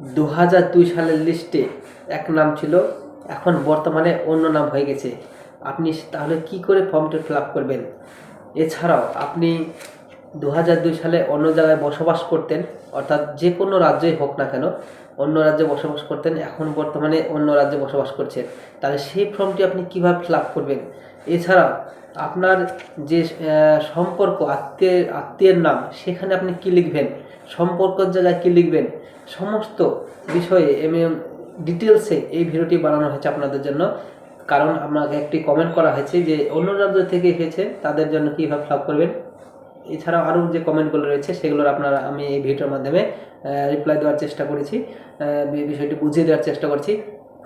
দু হাজার দুই সালের লিস্টে এক নাম ছিল, এখন বর্তমানে অন্য নাম হয়ে গেছে। আপনি তাহলে কি করে ফর্মটি ফিল আপ করবেন? এছাড়াও আপনি দু হাজার দুই সালে অন্য জায়গায় বসবাস করতেন, অর্থাৎ যে কোনো রাজ্যেই হোক না কেন, অন্য রাজ্যে বসবাস করতেন, এখন বর্তমানে অন্য রাজ্যে বসবাস করছেন। তাহলে সেই ফর্মটি আপনি কীভাবে ফিল করবেন? এছাড়াও আপনার যে সম্পর্ক, আত্মীয়, আত্মীয়ের নাম, সেখানে আপনি কি লিখবেন? সম্পর্কের জায়গায় কি লিখবেন? সমস্ত বিষয়ে এবং ডিটেলসে এই ভিডিওটি বানানো হয়েছে আপনাদের জন্য। কারণ আমাকে একটি কমেন্ট করা হয়েছে যে, অন্য রাজ্য থেকে এসেছে, তাদের জন্য কীভাবে ফিল আপ করবেন? এছাড়াও আরও যে কমেন্টগুলো রয়েছে, সেগুলোর আপনারা আমি এই ভিডিওর মাধ্যমে রিপ্লাই দেওয়ার চেষ্টা করেছি বিষয়টি বুঝিয়ে দেওয়ার চেষ্টা করছি।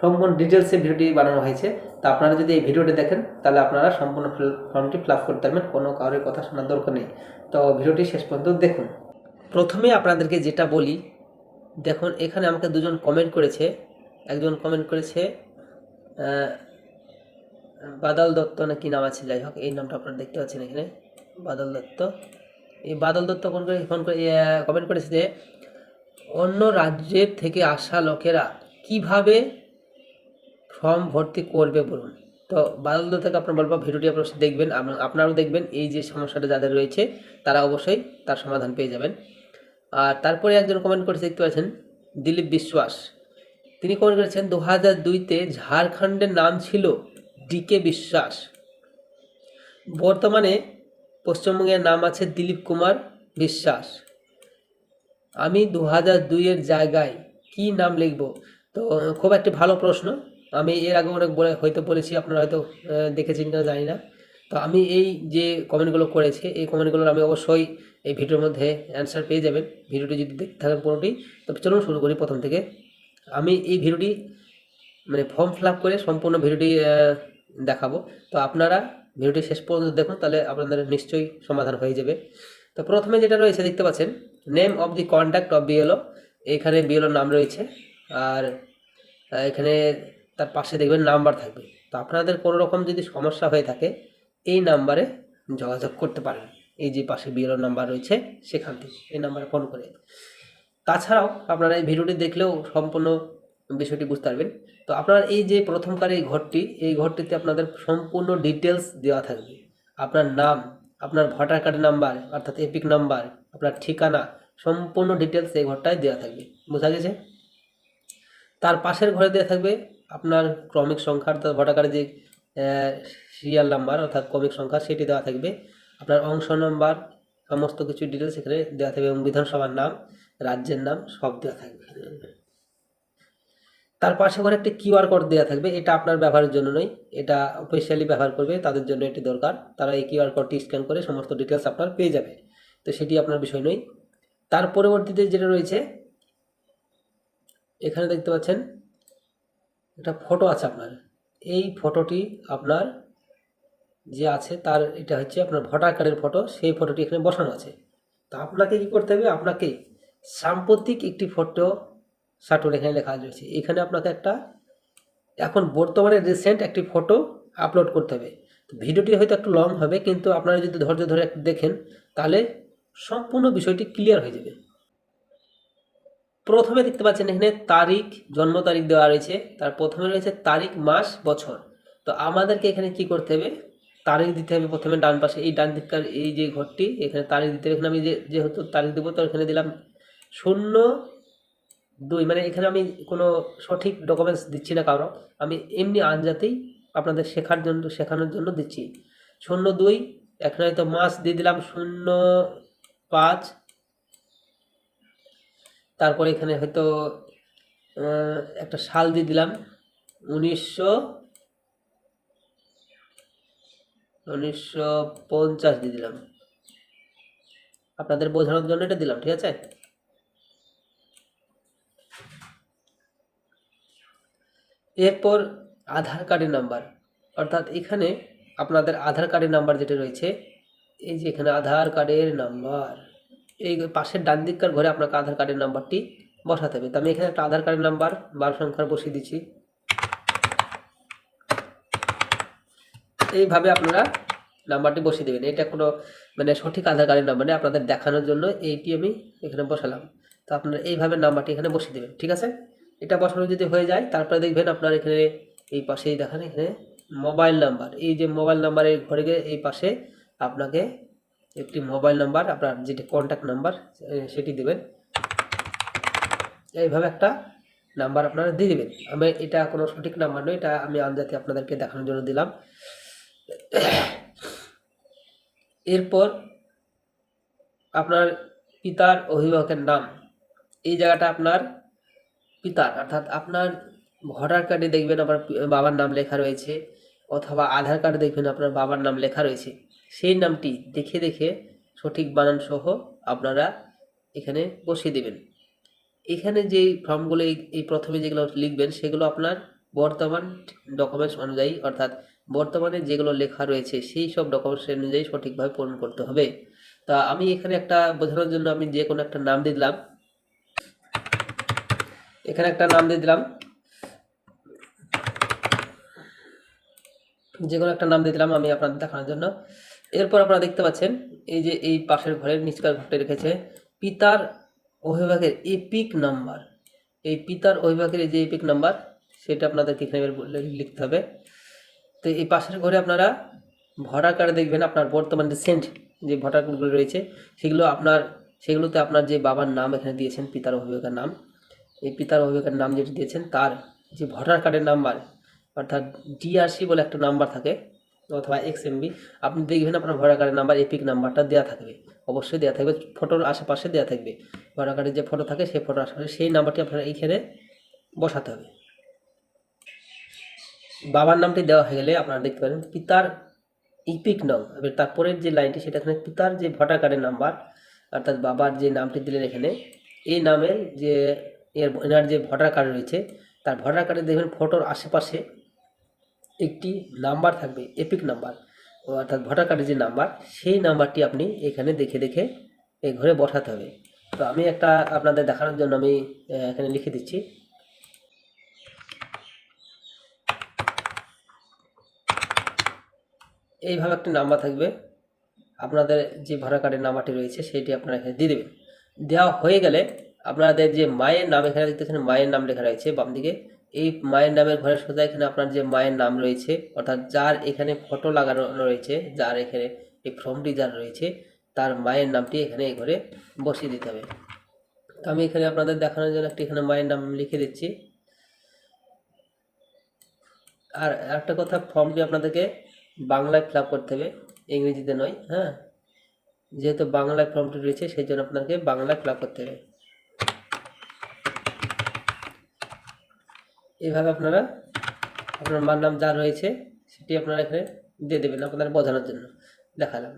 সম্পূর্ণ ডিটেলসে ভিডিওটি বানানো হয়েছে। তা আপনারা যদি এই ভিডিওটি দেখেন, তাহলে আপনারা সম্পূর্ণ ফর্মটি ফিল করতে পারবেন, কোনো কারোর কথা শোনার দরকার নেই। তো ভিডিওটি শেষ পর্যন্ত দেখুন। প্রথমে আপনাদেরকে যেটা বলি দেখুন, এখানে আমাকে দুজন কমেন্ট করেছে। একজন কমেন্ট করেছে বাদল দত্ত না কি নাম আছে, যাই হোক, এই নামটা আপনারা দেখতে পাচ্ছেন এখানে, বাদল দত্ত। এই বাদল দত্ত ফোন করে ফোন করে কমেন্ট করেছে যে, অন্য রাজ্যের থেকে আসা লোকেরা কীভাবে ফর্ম ভর্তি করবে বলুন? তো বাদল দত্তকে আপনার বলব, ভিডিওটি আপনারা দেখবেন আপনার- আপনারাও দেখবেন, এই যে সমস্যাটা যাদের রয়েছে, তারা অবশ্যই তার সমাধান পেয়ে যাবেন। আর তারপরে একজন কমেন্ট করে দেখতে পাচ্ছেন, দিলীপ বিশ্বাস। তিনি কমেন্ট করেছেন দু হাজার দুইতে ঝাড়খণ্ডের নাম ছিল ডিকে বিশ্বাস। বর্তমানে পশ্চিমবঙ্গের নাম আছে দিলীপ কুমার বিশ্বাস। আমি দু হাজার দুইয়ের জায়গায় কি নাম লিখব? তো খুব একটি ভালো প্রশ্ন। আমি এর আগে অনেক বলে, হয়তো বলেছি, আপনারা হয়তো দেখেছেন কিনা জানি না। তো আমি এই যে কমেন্টগুলো করেছি, এই কমেন্টগুলোর আমি অবশ্যই এই ভিডিওর মধ্যে অ্যান্সার পেয়ে যাবেন। ভিডিওটি যদি দেখতে থাকেন পুরোটি, তবে চলুন শুরু করি প্রথম থেকে। আমি এই ভিডিওটি মানে ফর্ম ফিল করে সম্পূর্ণ ভিডিওটি দেখাবো। তো আপনারা ভিডিওটি শেষ পর্যন্ত দেখুন, তাহলে আপনাদের নিশ্চয়ই সমাধান হয়ে যাবে। তো প্রথমে যেটা রয়েছে, দেখতে পাচ্ছেন name of the contact of BLO এখানে বিএলওর নাম রয়েছে, আর এখানে তার পাশে দেখবেন নাম্বার থাকবে। তো আপনাদের কোনো রকম যদি সমস্যা হয়ে থাকে এই নাম্বারে যোগাযোগ করতে পারেন। এই যে পাশে বিএলওর নাম্বার রয়েছে, সেখান থেকে এই নাম্বারে ফোন করে। তাছাড়াও আপনারা এই ভিডিওটি দেখলেও সম্পূর্ণ বিষয়টি বুঝতে পারবেন। তো আপনার এই যে প্রথমকার এই ঘরটি, এই ঘরটিতে আপনাদের সম্পূর্ণ ডিটেলস দেওয়া থাকবে। আপনার নাম, আপনার ভোটার কার্ড নাম্বার অর্থাৎ এপিক নাম্বার আপনার ঠিকানা, সম্পূর্ণ ডিটেলস এই ঘরটায় দেওয়া থাকবে। বোঝা গেছে? তার পাশের ঘরে দেওয়া থাকবে আপনার ক্রমিক সংখ্যা, অর্থাৎ ভোটার কার্ডের যে সিরিয়াল নাম্বার অর্থাৎ ক্রমিক সংখ্যা, সেটি দেওয়া থাকবে। আপনার অংশ নাম্বার সমস্ত কিছু ডিটেলস এখানে দেওয়া থাকবে এবং বিধানসভার নাম, রাজ্যের নাম, সব দেওয়া থাকবে। তার পাশে করে একটি কিউআর কোড দেওয়া থাকবে, এটা আপনার ব্যবহারের জন্য নয়, এটা অফিসিয়ালি ব্যবহার করবে, তাদের জন্য এটি দরকার। তারা এই কিউআর কোডটি স্ক্যান করে সমস্ত ডিটেলস আপনার পেয়ে যাবে। তো সেটি আপনার বিষয় নয়। তার পরবর্তীতে যেটা রয়েছে, এখানে দেখতে পাচ্ছেন, একটা ফটো আছে আপনার। এই ফটোটি আপনার যে আছে তার, এটা হচ্ছে আপনার ভোটার কার্ডের ফটো, সেই ফটোটি এখানে বসানো আছে। তো আপনাকে কি করতে হবে? আপনাকে সাম্প্রতিক একটি ফটো সাটন এখানে লেখা রয়েছে। এখানে আপনাকে একটা, এখন বর্তমানে রিসেন্ট একটি ফটো আপলোড করতে হবে। ভিডিওটি হয়তো একটু লং হবে, কিন্তু আপনারা যদি ধৈর্য ধরে দেখেন, তাহলে সম্পূর্ণ বিষয়টি ক্লিয়ার হয়ে যাবে। প্রথমে দেখতে পাচ্ছেন এখানে তারিখ, জন্ম তারিখ দেওয়া রয়েছে। তার প্রথমে রয়েছে তারিখ, মাস, বছর। তো আমাদেরকে এখানে কি করতে হবে? তারিখ দিতে হবে প্রথমে ডান পাশে। এই ডান দিককার এই যে ঘরটি, এখানে তারিখ দিতে হবে। এখানে আমি যে যেহেতু তারিখ দেবো, তো এখানে দিলাম শূন্য দুই। মানে এখানে আমি কোনো সঠিক ডকুমেন্টস দিচ্ছি না কারও। আমি এমনি আনজাতেই আপনাদের শেখার জন্য, শেখানোর জন্য দিচ্ছি। শূন্য দুই এখানে হয়তো মাস দিয়ে দিলাম শূন্য পাঁচ। তারপরে এখানে হয়তো একটা সাল দিয়ে দিলাম। উনিশশো উনিশশো পঞ্চাশ দিয়ে দিলাম। আপনাদের বোঝানোর জন্য এটা দিলাম, ঠিক আছে? এরপর আধার কার্ডের নাম্বার। অর্থাৎ এখানে আপনাদের আধার কার্ডের নাম্বার যেটা রয়েছে, এই যে এখানে আধার কার্ডের নাম্বার। এই পাশের ডান দিককার ঘরে আপনাকে আধার কার্ডের নাম্বারটি বসাতে হবে। তো আমি এখানে একটা আধার কার্ডের নাম্বার, বারো সংখ্যার বসিয়ে দিচ্ছি। এইভাবে আপনারা নাম্বারটি বসিয়ে দেবেন। এটা কোনো মানে সঠিক আধার কার্ডের নাম্বার নেই। আপনাদের দেখানোর জন্য এইটি আমি এখানে বসালাম। তো আপনারা এইভাবে নাম্বারটি এখানে বসিয়ে দেবেন, ঠিক আছে? এটা বসানো যদি হয়ে যায়, তারপরে দেখবেন আপনার এখানে এই পাশেই দেখেন, এখানে মোবাইল নাম্বার। এই যে মোবাইল নাম্বারের ঘরে গিয়ে এই পাশে আপনাকে একটি মোবাইল নাম্বার, আপনার যেটি কন্ট্যাক্ট নাম্বার সেটি দেবেন। এইভাবে একটা নাম্বার আপনারা দিয়ে দেবেন। আমি এটা কোনো সঠিক নাম্বার নয়, এটা আমি আনজাতে আপনাদেরকে দেখানোর জন্য দিলাম। এরপর আপনার পিতার অভিভাবকের নাম। এই জায়গাটা আপনার পিতার, অর্থাৎ আপনার ভোটার কার্ডে দেখবেন আপনার বাবার নাম লেখা রয়েছে, অথবা আধার কার্ডে দেখবেন আপনার বাবার নাম লেখা রয়েছে। সেই নামটি দেখে দেখে সঠিক বানান সহ আপনারা এখানে বসিয়ে দেবেন। এখানে যেই ফর্মগুলো এই- এই প্রথমে যেগুলো লিখবেন সেগুলো আপনার বর্তমান ডকুমেন্টস অনুযায়ী, অর্থাৎ বর্তমানে যেগুলো লেখা রয়েছে সেই সব ডকুমেন্টস অনুযায়ী সঠিকভাবে পূরণ করতে হবে। তা আমি এখানে একটা বোঝানোর জন্য আমি যে কোনো একটা নাম দিয়ে দিলাম। এখানে একটা নাম দিয়ে দিলাম। যে কোনো একটা নাম দিয়ে দিলাম আমি আপনাদের দেখানোর জন্য। এরপর আপনারা দেখতে পাচ্ছেন, এই যে এই পাশের ঘরের নিচকার ঘরটা রেখেছে, পিতার অভিভাবকের এপিক নাম্বার এই পিতার অভিভাবকের এই যে এপিক নাম্বার সেটা আপনাদেরকে এখানে লিখতে হবে। তো এই পাশের ঘরে আপনারা ভোটার কার্ডে দেখবেন, আপনার বর্তমান রিসেন্ট যে ভোটার কার্ডগুলো রয়েছে, সেগুলো আপনার, সেগুলোতে আপনার যে বাবার নাম এখানে দিয়েছেন, পিতার অভিভাবকের নাম। এই পিতার অভিভাবকের নাম যেটি দিয়েছেন, তার যে ভোটার কার্ডের নাম্বার অর্থাৎ ডিআরসি বলে একটা নাম্বার থাকে অথবা এক্স এমবি আপনি দেখবেন আপনার ভোটার কার্ডের নাম্বার এপিক নাম্বারটা দেওয়া থাকবে। অবশ্যই দেওয়া থাকবে ফটোর আশেপাশে দেওয়া থাকবে। ভোটার কার্ডের যে ফটো থাকে, সেই ফটোর আশেপাশে, সেই নাম্বারটি আপনার এইখানে বসাতে হবে। বাবার নামটি দেওয়া হয়ে গেলে আপনারা দেখতে পারেন, পিতার ইপিক নাম, এবার তারপরের যে লাইনটি সেটা এখানে পিতার যে ভোটার কার্ডের নাম্বার অর্থাৎ বাবার যে নামটি দিলেন এখানে, এই নামের যে, এর, এনার যে ভোটার কার্ড রয়েছে, তার ভোটার কার্ডে দেখবেন ফটোর আশেপাশে একটি নাম্বার থাকবে এপিক নাম্বার। অর্থাৎ ভোটার কার্ডের যে নাম্বার, সেই নাম্বারটি আপনি এখানে দেখে দেখে এই ঘরে বসাতে হবে। তো আমি একটা আপনাদের দেখানোর জন্য আমি এখানে লিখে দিচ্ছি। এইভাবে একটা নাম্বার থাকবে। আপনাদের যে ভোটার কার্ডের নাম্বারটি রয়েছে সেটি আপনারা এখানে দিয়ে দেবেন। দেওয়া হয়ে গেলে আপনাদের যে মায়ের নাম এখানে দেখতেছেন মায়ের নাম লেখা রয়েছে বাম দিকে এই মায়ের নামের ঘরের সোজা এখানে আপনার যে মায়ের নাম রয়েছে, অর্থাৎ যার এখানে ফটো লাগানো রয়েছে, যার এখানে এই ফর্মটি যার রয়েছে, তার মায়ের নামটি এখানে এই ঘরে বসিয়ে দিতে হবে। তো আমি এখানে আপনাদের দেখানোর জন্য একটি এখানে মায়ের নাম লিখে দিচ্ছি। আর একটা কথা ফর্মটি আপনাদেরকে বাংলায় ফিল করতে হবে, ইংরেজিতে নয় হ্যাঁ? যেহেতু বাংলায় ফর্মটি রয়েছে, সেই জন্য আপনাকে বাংলায় ফিল করতে হবে। এইভাবে আপনারা আপনার মার নাম যা রয়েছে, সেটি আপনারা এখানে দিয়ে দেবেন আপনাদের বোঝানোর জন্য। দেখালাম।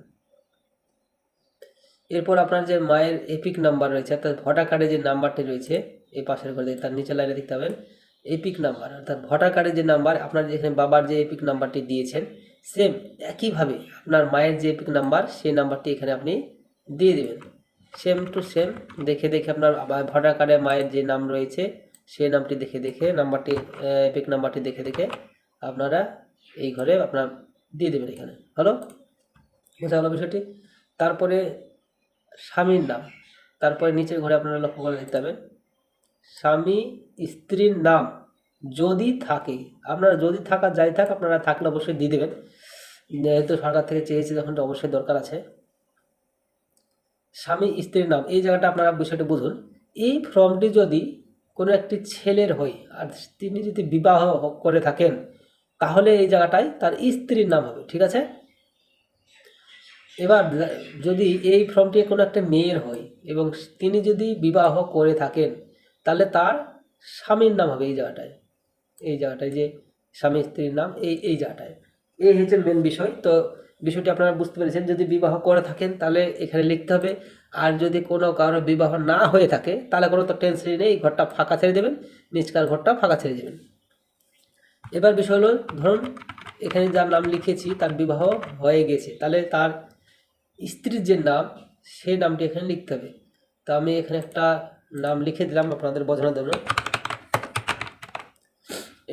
এরপর আপনার যে মায়ের এপিক নাম্বার রয়েছে, অর্থাৎ ভোটার কার্ডে যে নাম্বারটি রয়েছে, এই পাশের ঘরে তার নিচে লাইনে দেখতে পাবেন, এপিক নাম্বার। অর্থাৎ ভোটার কার্ডের যে নাম্বার, আপনার যেখানে বাবার যে এপিক নাম্বারটি দিয়েছেন, সেম একইভাবে আপনার মায়ের যে এপিক নাম্বার, সেই নাম্বারটি এখানে আপনি দিয়ে দেবেন। সেম টু সেম দেখে দেখে আপনার ভোটার কার্ডে মায়ের যে নাম রয়েছে সেই নামটি দেখে দেখে নাম্বারটি এপিক নাম্বারটি দেখে দেখে আপনারা এই ঘরে আপনার দিয়ে দেবেন এখানে। হলো বোঝা গেল বিষয়টি? তারপরে স্বামীর নাম। তারপরে নিচের ঘরে আপনারা লক্ষ্য করে দেখতে পাবেন, স্বামী স্ত্রীর নাম যদি থাকে, আপনারা যদি থাকা যাই থাক, আপনারা থাকলে অবশ্যই দিয়ে দেবেন। যেহেতু সরকার থেকে চেয়েছে যখন অবশ্যই দরকার আছে। স্বামী স্ত্রীর নাম, এই জায়গাটা আপনারা বিষয়টা বুঝুন। এই ফর্মটি যদি কোনো একটি ছেলের হয় আর তিনি যদি বিবাহ করে থাকেন, তাহলে এই জায়গাটায় তার স্ত্রীর নাম হবে, ঠিক আছে? এবার যদি এই ফর্মটি কোনো একটা মেয়ের হয় এবং তিনি যদি বিবাহ করে থাকেন, তাহলে তার স্বামীর নাম হবে এই জায়গাটায়। এই জায়গাটায় যে স্বামী স্ত্রীর নাম, এই এই জায়গাটায়। এই হচ্ছে মেন বিষয়। তো বিষয়টি আপনারা বুঝতে পেরেছেন, যদি বিবাহ করে থাকেন, তাহলে এখানে লিখতে হবে আর যদি কোনো কারও বিবাহ না হয়ে থাকে, তাহলে কোনো তো টেনশনই নেই, ঘরটা ফাঁকা ছেড়ে দেবেন নিচকার ঘরটা ফাঁকা ছেড়ে দেবেন। এবার বিষয় হলো, ধরুন এখানে যার নাম লিখেছি, তার বিবাহ হয়ে গেছে, তাহলে তার স্ত্রীর যে নাম সেই নামটি এখানে লিখতে হবে। তো আমি এখানে একটা নাম লিখে দিলাম, আপনাদের বোঝানোর জন্য।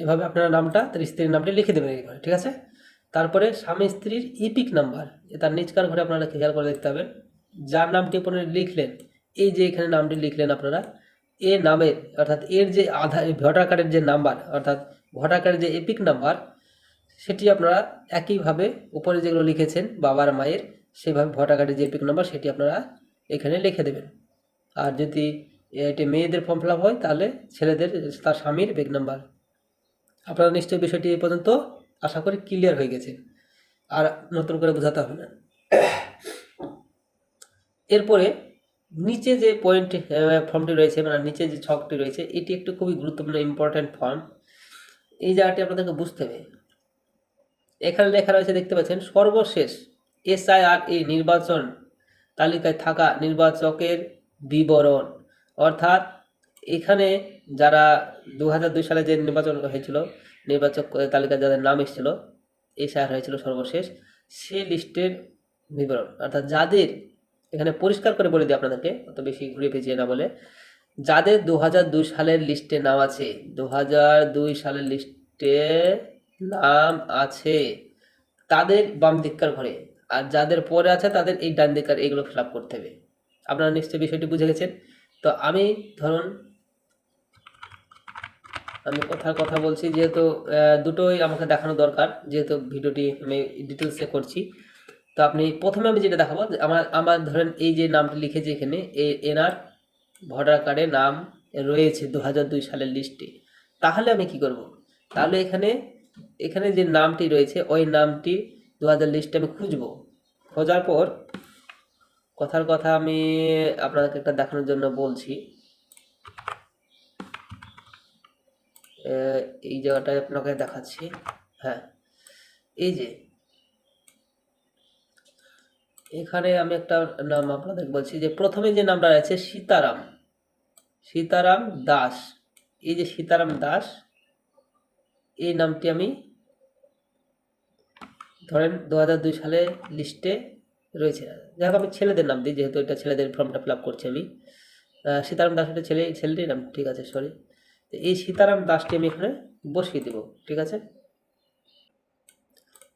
এভাবে আপনারা নামটা, তার স্ত্রীর নামটি লিখে দেবেন এখানে, ঠিক আছে? তারপরে স্বামী স্ত্রীর ইপিক নাম্বার তার নিচকার ঘরে আপনারা খেয়াল করে দেখতে পাবেন। যার নামটি আপনারা লিখলেন, এই যে এখানে নামটি লিখলেন আপনারা, এ নামের, অর্থাৎ এর যে আধার ভোটার কার্ডের যে নাম্বার, অর্থাৎ ভোটার কার্ডের যে এপিক নাম্বার, সেটি আপনারা একইভাবে উপরে যেগুলো লিখেছেন, বাবার মায়ের, সেভাবে ভোটার কার্ডের যে এপিক নাম্বার, সেটি আপনারা এখানে লিখে দেবেন। আর যদি এটি মেয়েদের ফর্ম ফিল হয়, তাহলে ছেলেদের, তার স্বামীর এপিক নাম্বার। আপনারা নিশ্চয়ই বিষয়টি এই পর্যন্ত আশা করি ক্লিয়ার হয়ে গেছে। আর নতুন করে বোঝাতে হবে না। এরপরে নিচে যে পয়েন্ট ফর্মটি রয়েছে মানে নিচে যে ছকটি রয়েছে, এটি একটু খুবই গুরুত্বপূর্ণ ইম্পর্ট্যান্ট ফর্ম এই জায়গাটি আপনাদেরকে বুঝতে হবে। এখানে লেখা রয়েছে, দেখতে পাচ্ছেন, সর্বশেষ এসআইআর এ নির্বাচন তালিকায় থাকা নির্বাচকের বিবরণ। অর্থাৎ এখানে যারা দু সালে যে নির্বাচন হয়েছিল, নির্বাচক তালিকায় যাদের নাম এসেছিল এসআইআর হয়েছিল সর্বশেষ, সে লিস্টের বিবরণ। অর্থাৎ যাদের এখানে পরিষ্কার করে বলে দিই আপনাদেরকে, অত বেশি ঘুরে পেঁচিয়ে না বলে। যাদের দু দুই সালের লিস্টে নাম আছে দু দুই সালের লিস্টে নাম আছে, তাদের বাম দিককার ঘরে। আর যাদের পরে আছে, তাদের এই ডান দিককার এগুলো ফিল করতে হবে। আপনারা নিশ্চয়ই বিষয়টি বুঝে গেছেন। তো আমি ধরুন, আমি কথার কথা বলছি, যেহেতু দুটোই আমাকে দেখানো দরকার, যেহেতু ভিডিওটি আমি ডিটেলসে করছি। তো আপনি প্রথমে আমি যেটা দেখাবো আমার আমার ধরেন এই যে নামটি লিখেছি এখানে, এ- এনার ভোটার কার্ডে নাম রয়েছে দু সালের লিস্টে। তাহলে আমি কি করব? তাহলে এখানে এখানে যে নামটি রয়েছে, ওই নামটি দু হাজার লিস্টে আমি খুঁজবো। খোঁজার পর কথার কথা আমি আপনাদেরকে একটা দেখানোর জন্য বলছি। এই জায়গাটায় আপনাকে দেখাচ্ছি। হ্যাঁ এই যে এখানে আমি একটা নাম আপনাদের বলছি যে প্রথমে যে নামটা রয়েছে সীতারাম। সীতারাম দাস। এই যে সীতারাম দাস, এই নামটি আমি ধরেন দু হাজার দুই সালে লিস্টে রয়েছে। যাই আমি ছেলেদের নাম দিই, যেহেতু এটা ছেলেদের ফর্মটা ফিল আপ করছি আমি। সীতারাম দাস এটা ছেলে ছেলেটির নাম, ঠিক আছে সরি তো এই সীতারাম দাসটি আমি এখানে বসিয়ে দেব, ঠিক আছে?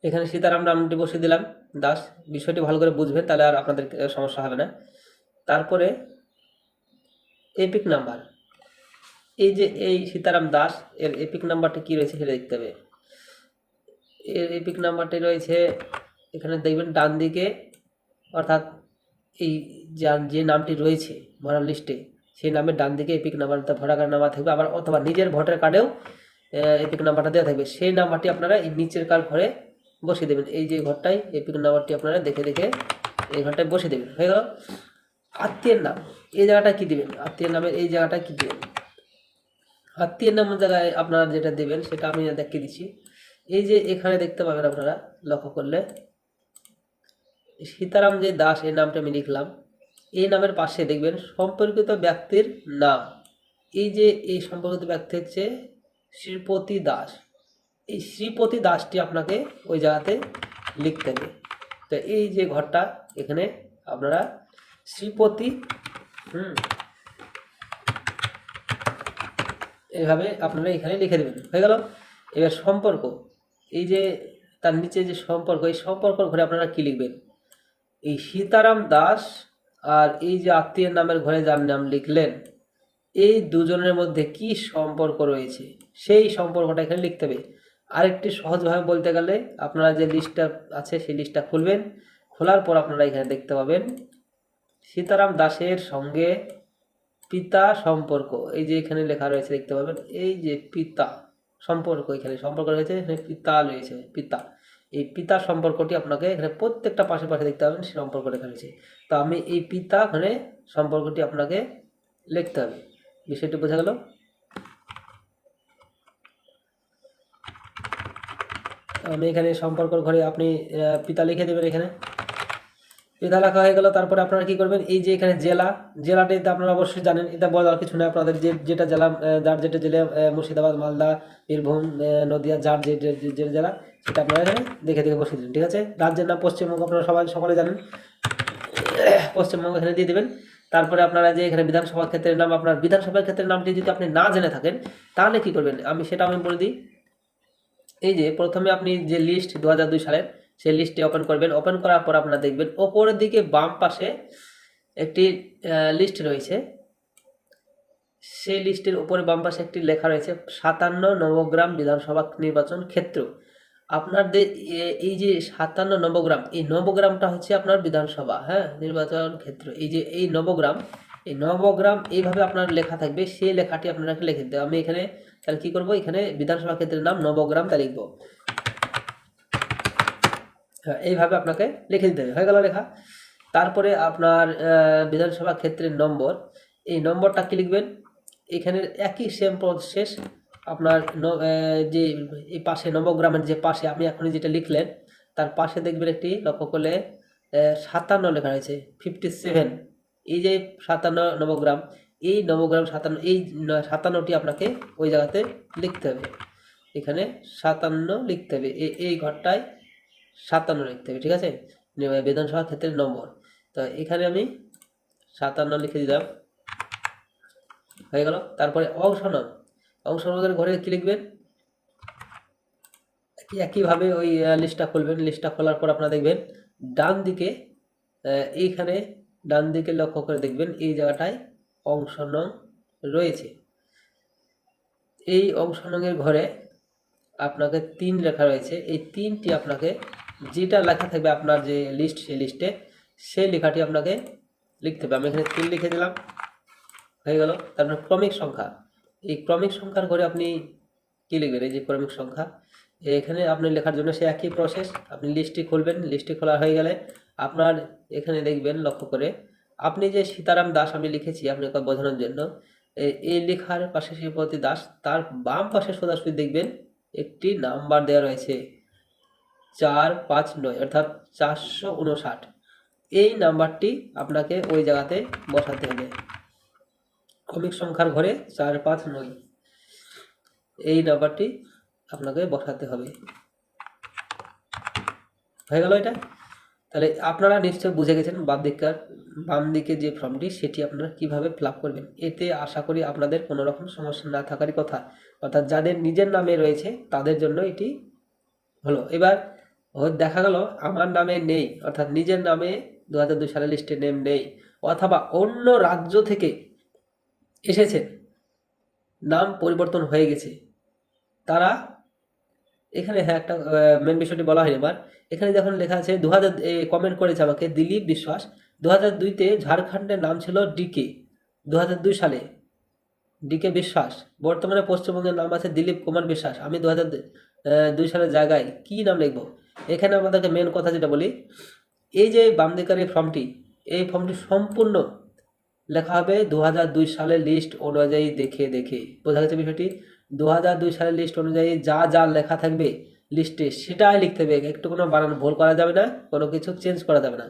এখানে সীতারাম নামটি বসিয়ে দিলাম, দাস। বিষয়টি ভালো করে বুঝবেন তাহলে আর আপনাদের সমস্যা হবে না। তারপরে এপিক নাম্বার এই যে এই সীতারাম দাস, এর এপিক নাম্বারটি কী রয়েছে সেটা দেখতে হবে। এর এপিক নাম্বারটি রয়েছে, এখানে দেখবেন ডান দিকে, অর্থাৎ এই যে নামটি রয়েছে ভোটার লিস্টে, সেই নামের ডান দিকে এপিক নাম্বারটা ভোটার কার্ড নাম্বার থাকবে, আবার অথবা নিজের ভোটার কার্ডেও এপিক নাম্বারটা দেওয়া থাকবে। সেই নাম্বারটি আপনারা এই নিচের কার ঘরে বসিয়ে দেবেন। এই যে ঘরটায় এপিক নাম্বারটি আপনারা দেখে দেখে এই ঘরটায় বসিয়ে দেবেন। হয়ে গেল? আত্মীয়ের নাম, এই জায়গাটা কী দেবেন? আত্মীয়ের নামের এই জায়গাটা কী দেবেন? আত্মীয়ের নামের জায়গায় আপনারা যেটা দেবেন, সেটা আমি দেখিয়ে দিচ্ছি। এই যে এখানে দেখতে পাবেন আপনারা, লক্ষ্য করলে। সীতারাম যে দাস, এই নামটা আমি লিখলাম। এই নামের পাশে দেখবেন, সম্পর্কিত ব্যক্তির নাম। এই যে এই সম্পর্কিত ব্যক্তি হচ্ছে শ্রীপতি দাস। এই শ্রীপতি দাসটি আপনাকে ওই জায়গাতে লিখতে হবে তো এই যে ঘরটা, এখানে আপনারা শ্রীপতি, হুম এইভাবে আপনারা এখানে লিখে দেবেন। হয়ে গেল? এবার সম্পর্ক। এই যে তার নিচে যে সম্পর্ক, এই সম্পর্ক ঘরে আপনারা কি লিখবেন? এই সীতারাম দাস আর এই যে আত্মীয়ের নামের ঘরে যার নাম লিখলেন, এই দুজনের মধ্যে কি সম্পর্ক রয়েছে? সেই সম্পর্কটা এখানে লিখতে হবে। আরেকটি সহজভাবে বলতে গেলে আপনারা যে লিস্টটা আছে সেই লিস্টটা খুলবেন। খোলার পর আপনারা এখানে দেখতে পাবেন, সীতারাম দাসের সঙ্গে পিতা সম্পর্ক। এই যে এখানে লেখা রয়েছে দেখতে পাবেন, এই যে পিতা সম্পর্ক এখানে, সম্পর্ক রয়েছে, এখানে পিতা রয়েছে, পিতা। এই পিতা সম্পর্কটি আপনাকে এখানে প্রত্যেকটা পাশে পাশে দেখতে পাবেন, সেই সম্পর্ক লেখা রয়েছে। তো আমি এই পিতা এখানে সম্পর্কটি আপনাকে লিখতে হবে। বিষয়টি বোঝা গেল? আমি এখানে সম্পর্কর ঘরে আপনি পিতা লিখে দেবেন এখানে। পিতা লেখা হয়ে গেল, তারপরে আপনারা কী করবেন? এই যে এখানে জেলা জেলাটিতে আপনারা অবশ্যই জানেন, এটা বলার কিছু নয় আপনাদের যে, যেটা জেলা যার যেটা জেলা মুর্শিদাবাদ, মালদা, বীরভূম নদিয়া, যার যে, যে- জেলা, সেটা আপনারা এখানে দেখে দেখে বসিয়ে দেবেন, ঠিক আছে? রাজ্যের নাম পশ্চিমবঙ্গ আপনারা সবাই, সকলে জানেন। পশ্চিমবঙ্গ এখানে দিয়ে দেবেন। তারপরে আপনারা যে এখানে বিধানসভা ক্ষেত্রের নাম, আপনার বিধানসভা ক্ষেত্রের নামটি যদি আপনি না জেনে থাকেন, তাহলে কি করবেন? আমি সেটা আমি বলে দিই। এই যে প্রথমে আপনি যে লিস্ট দু হাজার দুই সালের সেই লিস্টটি ওপেন করবেন ওপেন করার পর আপনারা দেখবেন ওপরের দিকে বাম পাশে একটি লিস্ট রয়েছে। সেই লিস্টের উপরে বাম পাশে একটি লেখা রয়েছে, সাতান্ন নবগ্রাম বিধানসভা নির্বাচন ক্ষেত্র। আপনাদের এ- এই যে সাতান্ন নবগ্রাম, এই নবগ্রামটা হচ্ছে আপনার বিধানসভা হ্যাঁ নির্বাচন ক্ষেত্র। এই যে এই নবগ্রাম এই নবগ্রাম এইভাবে আপনার লেখা থাকবে, সেই লেখাটি আপনাকে লিখে দিতে হবে। আমি এখানে তাহলে কি করব? এখানে বিধানসভা ক্ষেত্রের নাম নবগ্রাম তা লিখব। হ্যাঁ এইভাবে আপনাকে লিখে দিতে হবে। হয়ে গেল লেখা। তারপরে আপনার বিধানসভা ক্ষেত্রের নম্বর। এই নম্বরটা কি লিখবেন? এখানে একই সেম প্রসেস আপনার যে এই পাশে নবগ্রামের যে পাশে আপনি এখন যেটা লিখলেন, তার পাশে দেখবেন একটি লক্ষ্য করলে সাতান্ন লেখা রয়েছে ফিফটি সেভেন এই যে সাতান্ন নবগ্রাম এই নবগ্রাম সাতান্ন, এই সাতান্নটি আপনাকে ওই জায়গাতে লিখতে হবে। এখানে সাতান্ন লিখতে হবে। এই ঘরটায় সাতান্ন লিখতে হবে, ঠিক আছে? বিধানসভা ক্ষেত্রের নম্বর। তো এখানে আমি সাতান্ন লিখে দিলাম। হয়ে গেল। তারপরে অংশ নাম অংশ নামের ঘরে কী লিখবেন? একই, একইভাবে ওই লিস্টটা খুলবেন। লিস্টটা খোলার পর আপনারা দেখবেন ডান দিকে এইখানে ডান দিকে লক্ষ্য করে দেখবেন এই জায়গাটায় অংশ নং রয়েছে। এই অংশ নংয়ের ঘরে আপনাকে তিন লেখা রয়েছে। এই তিনটি আপনাকে যেটা লেখা থাকবে আপনার যে লিস্ট সেই লিস্টে সেই লেখাটি আপনাকে লিখতে হবে। আমি এখানে তিন লিখে দিলাম, হয়ে গেল। তারপর ক্রমিক সংখ্যা। এই ক্রমিক সংখ্যার ঘরে আপনি কী লিখবেন? এই যে ক্রমিক সংখ্যা, এখানে আপনি লেখার জন্য সে একই প্রসেস আপনি লিস্টটি খুলবেন লিস্টটি খোলা হয়ে গেলে আপনার এখানে দেখবেন লক্ষ্য করে আপনি যে সীতারাম দাস আমি লিখেছি আপনাকে বোঝানোর জন্য এই লেখার পাশে শ্রীপতি দাস, তার বাম পাশে সোজাসুজি দেখবেন, একটি নাম্বার দেওয়া রয়েছে চার পাঁচ নয়, অর্থাৎ চারশো উনষাট। এই নাম্বারটি আপনাকে ওই জায়গাতে বসাতে হবে। ক্রমিক সংখ্যার ঘরে চার পাঁচ নয়, এই নাম্বারটি আপনাকে বসাতে হবে। হয়ে গেল এটা? তাহলে আপনারা নিশ্চয় বুঝে গেছেন বাম দিককার, বাম দিকে যে ফর্মটি, সেটি আপনারা কীভাবে ফিল করবেন। এতে আশা করি আপনাদের কোনো রকম সমস্যা না থাকারই কথা। অর্থাৎ যাদের নিজের নামে রয়েছে, তাদের জন্য এটি হলো। এবার দেখা গেল, আমার নামে নেই, অর্থাৎ নিজের নামে দু হাজার দুই সালের লিস্টে নেম নেই, অথবা অন্য রাজ্য থেকে এসেছেন নাম পরিবর্তন হয়ে গেছে, তারা এখানে হ্যাঁ একটা মেন বিষয়টি বলা হয়নি আমার এখানে যখন লেখা আছে দু হাজার কমেন্ট করেছে আমাকে দিলীপ বিশ্বাস। দু হাজার দুইতে ঝাড়খণ্ডের নাম ছিল ডিকে দু হাজার দুই সালে। ডিকে বিশ্বাস। বর্তমানে পশ্চিমবঙ্গের নাম আছে দিলীপ কুমার বিশ্বাস। আমি দু হাজার দুই সালের জায়গায় কী নাম লিখব? এখানে আমাদেরকে মেন কথা যেটা বলি, এই যে বাম দিকের এই ফর্মটি এই ফর্মটি সম্পূর্ণ লেখা হবে দু দুই সালের লিস্ট অনুযায়ী দেখে দেখে। বোঝা গেছে বিষয়টি? দু হাজার দুই সালের লিস্ট অনুযায়ী যা যা লেখা থাকবে লিস্টে সেটাই লিখতে হবে। একটু কোনো বানান, ভুল করা যাবে না, কোনো কিছু চেঞ্জ করা যাবে না।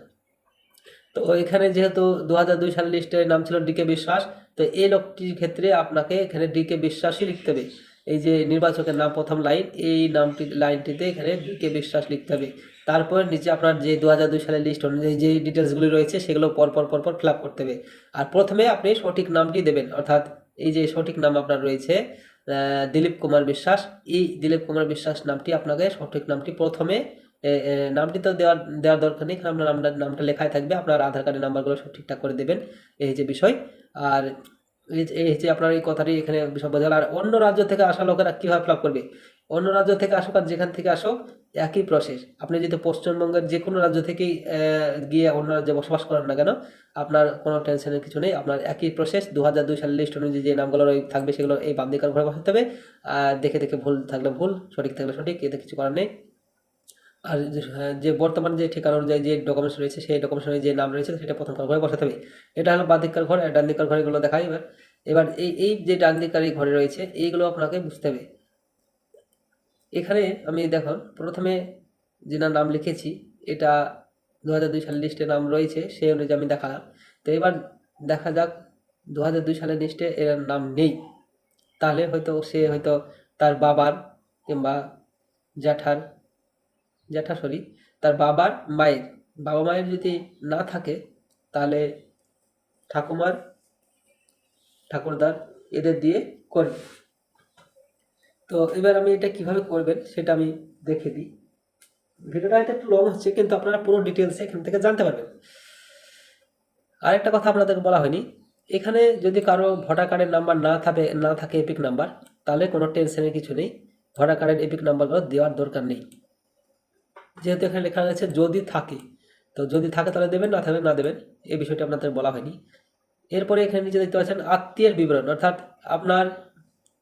তো এখানে যেহেতু দু হাজার দুই সালের লিস্টের নাম ছিল ডিকে বিশ্বাস, তো এই লোকটির ক্ষেত্রে আপনাকে এখানে ডিকে বিশ্বাসই লিখতে হবে। এই যে নির্বাচকের নাম প্রথম লাইন, এই নামটি, লাইনটিতে এখানে ডিকে বিশ্বাস লিখতে হবে। তারপর নিচে আপনার যে দু হাজার দুই সালের লিস্ট, অনুযায়ী যে ডিটেলসগুলি রয়েছে, সেগুলো পরপর পরপর ফিল করতে হবে। আর প্রথমে আপনি সঠিক নামটি দেবেন, অর্থাৎ এই যে সঠিক নাম আপনার রয়েছে দিলীপ কুমার বিশ্বাস। এই দিলীপ কুমার বিশ্বাস নামটি আপনাকে সঠিক নামটি প্রথমে নামটি তো দেওয়ার দেওয়ার দরকার নেই, কারণ আপনার নামটা নামটা লেখাই থাকবে। আপনার আধার কার্ডের নাম্বারগুলো সব ঠিকঠাক করে দেবেন। এই যে বিষয়। আর এই যে- আপনার এই কথাটি এখানে বোঝা আর অন্য রাজ্য থেকে আসা লোকেরা কীভাবে ফিল করবে? অন্য রাজ্য থেকে আসুক আর যেখান থেকে আসুক, একই প্রসেস আপনি যদি পশ্চিমবঙ্গের যে কোনো রাজ্য থেকেই গিয়ে অন্য রাজ্যে বসবাস করেন না কেন, আপনার কোনো টেনশনের কিছু নেই। আপনার একই প্রসেস দু হাজার দুই সালের লিস্ট অনুযায়ী যে নামগুলো থাকবে সেগুলো এই বাম দিকার ঘরে বসাতে হবে। দেখে দেখে ভুল থাকলে ভুল, সঠিক থাকলে সঠিক, এতে কিছু করার নেই। আর যে- হ্যাঁ, বর্তমান যে ঠিকানা অনুযায়ী যে ডকুমেন্টস রয়েছে সেই ডকুমেন্টস অনুযায়ী যে নাম রয়েছে সেটা প্রথম ঘরে বসাতে হবে। এটা হলো বাম দিককার ঘর আর দিককার ঘরগুলো দেখাই এবার। এবার এই এই যে ডান দিককার এই ঘরে রয়েছে এইগুলো আপনাকে বুঝতে হবে। এখানে আমি দেখুন প্রথমে যেনার নাম লিখেছি এটা দু হাজার দুই সালের লিস্টে নাম রয়েছে সেই অনুযায়ী আমি দেখালাম। তো এবার দেখা যাক দু হাজার দুই সালের লিস্টে এর নাম নেই। তাহলে হয়তো সে হয়তো তার বাবার কিংবা জ্যাঠার জ্যাঠা সরি তার বাবার মায়ের, বাবা মায়ের যদি না থাকে, তাহলে ঠাকুমার, ঠাকুরদার এদের দিয়ে করবে। তো এবার আমি এটা কীভাবে করবেন সেটা আমি দেখে দিই। ভিডিওটা হয়তো একটু লং হচ্ছে, কিন্তু আপনারা পুরো ডিটেলস এখান থেকে জানতে পারবেন। আরেকটা কথা আপনাদের বলা হয়নি, এখানে যদি কারও ভোটার কার্ডের নাম্বার না থাকে না থাকে এপিক নাম্বার তাহলে কোনো টেনশনের কিছু নেই। ভোটার কার্ডের এপিক নাম্বারগুলো দেওয়ার দরকার নেই। যেহেতু এখানে লেখা আছে যদি থাকে, তো যদি থাকে তাহলে দেবেন, না থাকলে না দেবেন, এই বিষয়টি আপনাদের বলা হয়নি। এরপরে এখানে নিচে দেখতে পাচ্ছেন আত্মীয়ের বিবরণ, অর্থাৎ আপনার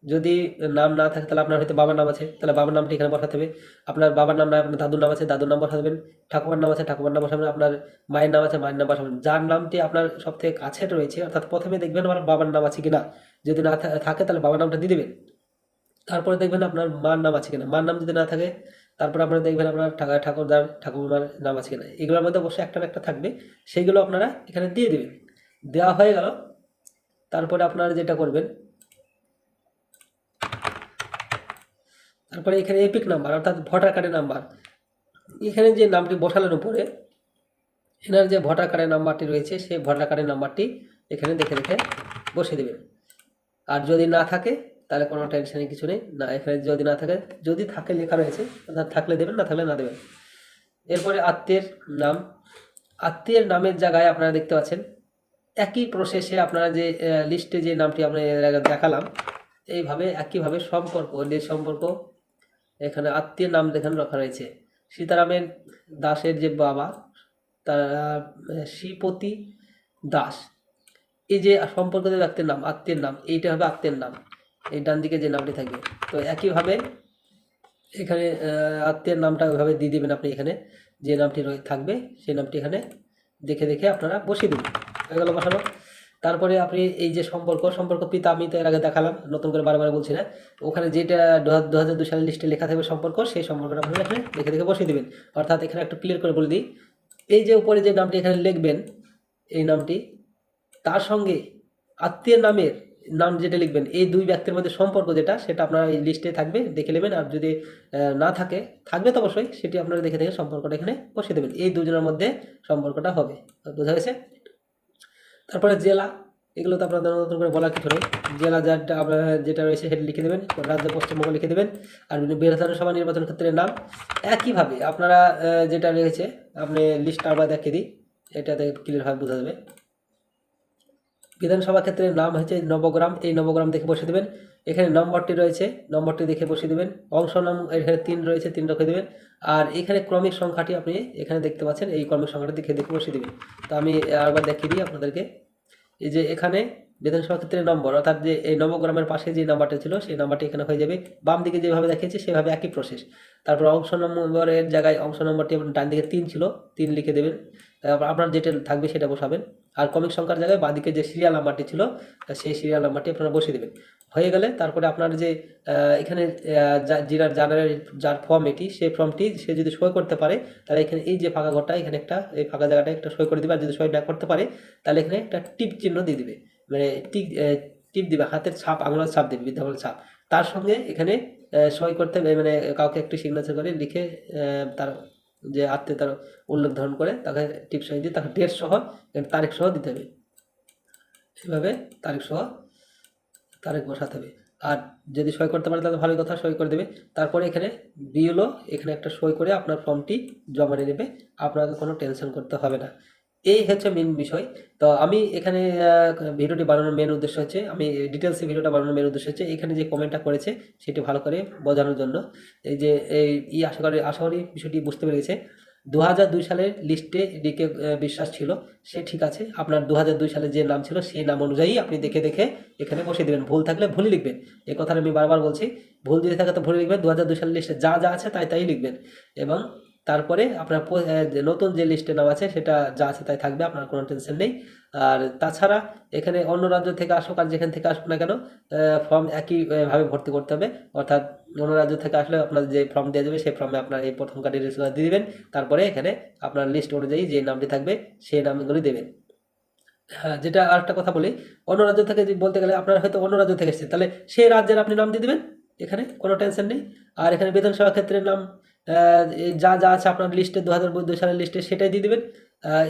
যদি নাম না থাকে তাহলে আপনার হয়তো বাবার নাম আছে, তাহলে বাবার নামটি এখানে বসাতে হবে। আপনার বাবার নাম না আপনার দাদুর নাম আছে, দাদুর নাম বসাবেন ঠাকুমার নাম আছে, ঠাকুমার নাম বসাবেন, আপনার মায়ের নাম আছে, মায়ের নাম বসাবেন। যার নামটি আপনার সব থেকে কাছে রয়েছে, অর্থাৎ প্রথমে দেখবেন আমার বাবার নাম আছে কিনা, যদি না থাকে তাহলে বাবার নামটা দিয়ে দেবেন। তারপরে দেখবেন আপনার মার নাম আছে কিনা, মার নাম যদি না থাকে তারপরে আপনারা দেখবেন আপনার ঠাকুর, ঠাকুরদার, ঠাকুরমার নাম আছে কিনা। এগুলোর মধ্যে অবশ্যই একটা একটা থাকবে। সেইগুলো আপনারা এখানে দিয়ে দেবেন। দেওয়া হয়ে গেল। তারপরে আপনারা যেটা করবেন, তারপরে এখানে এপিক নাম্বার অর্থাৎ ভোটার কার্ডের নাম্বার এখানে যে নামটি বসালেন উপরে, এনার যে ভোটার কার্ডের নাম্বারটি রয়েছে, সেই ভোটার কার্ডের নাম্বারটি এখানে দেখে দেখে বসিয়ে দেবেন। আর যদি না থাকে তাহলে কোনো টেনশনের কিছু নেই। না, এখানে যদি না থাকে, যদি থাকে লেখা রয়েছে থাকলে দেবেন, না থাকলে না দেবেন। এরপরে আত্মীয়ের নাম। আত্মীয়ের নামের জায়গায় আপনারা দেখতে পাচ্ছেন, একই প্রসেসে আপনারা যে লিস্টে যে নামটি আমরা দেখালাম, এইভাবে, একইভাবে সম্পর্ক সম্পর্ক, এখানে আত্মীয়ের নাম এখানে রাখা রয়েছে। সীতারামের দাসের যে বাবা, তার শ্রীপতি দাস। এই যে সম্পর্কিত ব্যক্তির নাম, আত্মীয়ের নাম, এইটা হবে আত্মীয়ের নাম। এই ডান দিকে যে নামটি থাকবে তো একইভাবে এখানে আত্মীয়ের নামটা ওইভাবে দিয়ে দেবেন আপনি এখানে। যে নামটি থাকবে, সেই নামটি এখানে দেখে দেখে আপনারা বসিয়ে দেবেন। হয়ে গেল বসানো। তারপরে আপনি এই যে সম্পর্ক সম্পর্ক পিতা, আমি তো এর আগে দেখালাম, নতুন করে বারবার বলছি না। ওখানে যেটা দু হাজার দু সালের লিস্টে লেখা থাকবে সম্পর্ক, সেই সম্পর্কটা আপনি এখানে দেখে দেখে বসিয়ে দেবেন। অর্থাৎ এখানে একটু ক্লিয়ার করে বলে দিই। এই যে উপরে যে নামটি এখানে লিখবেন, এই নামটি, তার সঙ্গে আত্মীয়ের নামের নাম যেটা লিখবেন, এই দুই ব্যক্তির মধ্যে সম্পর্ক যেটা, সেটা আপনার এই লিস্টে থাকবে, দেখে নেবেন। আর যদি না থাকে, থাকবে তো অবশ্যই, সেটি আপনারা দেখে দেখে সম্পর্কটা এখানে বসিয়ে দেবেন। এই দুজনের মধ্যে সম্পর্কটা হবে। বোঝা গেছে? তারপরে জেলা, এগুলো তো আপনাদের নতুন করে বলার কিছু নেই। জেলা যারটা আপনার যেটা রয়েছে, সেটা লিখে দেবেন, রাজ্য পশ্চিমবঙ্গ লিখে দেবেন। আর বিধানসভা নির্বাচন ক্ষেত্রে নাম, একইভাবে আপনারা যেটা রয়েছে, আপনি লিস্ট আবার দেখিয়ে দিই, এটাতে ক্লিয়ারভাবে বোঝা যাবে। বিধানসভা ক্ষেত্রের নাম হয়েছে নবগ্রাম, এই নবগ্রাম দেখে বসে দেবেন। এখানে নম্বরটি রয়েছে, নম্বরটি দেখে বসে দেবেন। অংশ নাম, এখানে তিন রয়েছে, তিন রেখে দেবেন। আর এখানে ক্রমিক সংখ্যাটি আপনি এখানে দেখতে পাচ্ছেন, এই ক্রমিক সংখ্যাটি দেখে দেখে বসে দেবেন। তো আমি আরবার দেখিয়ে দিই আপনাদেরকে। এই যে এখানে বিধানসভা ক্ষেত্রের নম্বর অর্থাৎ যে এই নবগ্রামের পাশে যে নাম্বারটা ছিল সেই নাম্বারটি এখানে হয়ে যাবে। বাম দিকে যেভাবে দেখিয়েছি সেভাবে একই প্রসেস তারপর অংশ নম্বরের জায়গায় অংশ নম্বরটি আপনার ডান দিকে তিন ছিল তিন লিখে দেবেন। তারপর আপনার যেটা থাকবে সেটা বসাবেন। আর কমিক সংখ্যার জায়গায় বাঁদিকে যে সিরিয়াল নাম্বারটি ছিল সেই সিরিয়াল নাম্বারটি আপনারা বসিয়ে দেবেন। হয়ে গেলে তারপরে আপনার যে এখানে আহ, যা- যার জানার যার ফর্ম এটি সেই ফর্মটি সে যদি সই করতে পারে তাহলে এখানে এই যে ফাঁকা ঘরটা এখানে একটা এই ফাঁকা জায়গাটা একটা সই করে দিবে। আর যদি সই না করতে পারে তাহলে এখানে একটা টিপ চিহ্ন দিয়ে দিবে। মানে টিক টিপ দিবে হাতের ছাপ আঙুলের ছাপ দিবে বিদ্যাবল ছাপ। তার সঙ্গে এখানে সই করতে হবে, মানে কাউকে একটি সিগনেচার করে লিখে তার যে আত্মীয়তার উল্লেখ ধারণ করে তাকে টিপ সই দিয়ে তাকে ডেট সহ তারিখ সহ দিতে হবে। এভাবে তারিখ সহ তারিখ বসাতে হবে। আর যদি সই করতে পারে তাহলে ভালো কথা সই করে দেবে। তারপরে এখানে বিএলও এখানে একটা সই করে আপনার ফর্মটি জমা নিয়ে নেবে। আপনাকে কোনো টেনশন করতে হবে না। এই হচ্ছে মেন বিষয়। তো আমি এখানে ভিডিওটি বানানোর মেন উদ্দেশ্য হচ্ছে, আমি ডিটেলসে ভিডিওটা বানানোর মেন উদ্দেশ্য হচ্ছে, এখানে যে কমেন্টটা করেছে, সেটি ভালো করে বোঝানোর জন্য। এই যে, এই আশা করি আশা করি বিষয়টি বুঝতে পেরেছে। দু দুই সালের লিস্টে এদিকে বিশ্বাস ছিল, সে ঠিক আছে। আপনার দু দুই সালে যে নাম ছিল, সেই নাম অনুযায়ী আপনি দেখে দেখে এখানে বসিয়ে দেবেন। ভুল থাকলে ভুলই লিখবেন। এই কথাটা আমি বারবার বলছি, ভুল যদি থাকে তো ভুল লিখবেন। দু হাজার দুই সালের লিস্টে যা যা আছে তাই তাই লিখবেন। এবং তারপরে আপনার নতুন যে লিস্টে নাম আছে, সেটা যা আছে তাই থাকবে, আপনার কোনো টেনশন নেই। আর তাছাড়া এখানে অন্য রাজ্য থেকে আসুক আর যেখান থেকে আসুক না কেন ফর্ম একইভাবে ভর্তি করতে হবে। অর্থাৎ অন্য রাজ্য থেকে আসলে আপনার যে ফর্ম দেওয়া যাবে, সেই ফর্মে আপনার এই প্রথম কার্ডের রেজিস্টার দিয়ে দেবেন। তারপরে এখানে আপনার লিস্ট অনুযায়ী যে নামটি থাকবে, সেই নামগুলি দেবেন। হ্যাঁ যেটা আরেকটা কথা বলি, অন্য রাজ্য থেকে বলতে গেলে আপনার হয়তো অন্য রাজ্য থেকে এসেছেন, তাহলে সেই রাজ্যের আপনি নাম দিয়ে দেবেন? এখানে কোনো টেনশন নেই। আর এখানে বিধানসভা ক্ষেত্রের নাম যা যা আছে আপনার লিস্টে দু হাজার দুই সালের লিস্টে সেটাই দিয়ে দেবেন।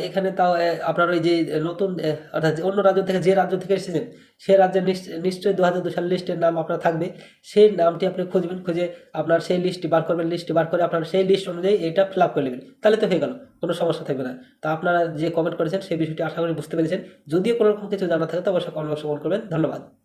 এখানে তাও আপনার ওই যে নতুন অর্থাৎ অন্য রাজ্য থেকে, যে রাজ্য থেকে এসেছেন সেই রাজ্যের নিশ্চ- নিশ্চয়ই দু হাজার দু সালের লিস্টের নাম আপনার থাকবে। সেই নামটি আপনি খুঁজবেন, খুঁজে আপনার সেই লিস্টটি বার করবেন লিস্টটি বার করে আপনার সেই লিস্ট অনুযায়ী এটা ফিল আপ করে নেবেন। তাহলে তো হয়ে গেল, কোনো সমস্যা থাকবে না। তা আপনারা যে কমেন্ট করেছেন, সেই বিষয়টি আশা করি বুঝতে পেরেছেন। যদিও কোনো রকম কিছু জানা থাকে তো অবশ্যই কমেন্ট করবেন। ধন্যবাদ।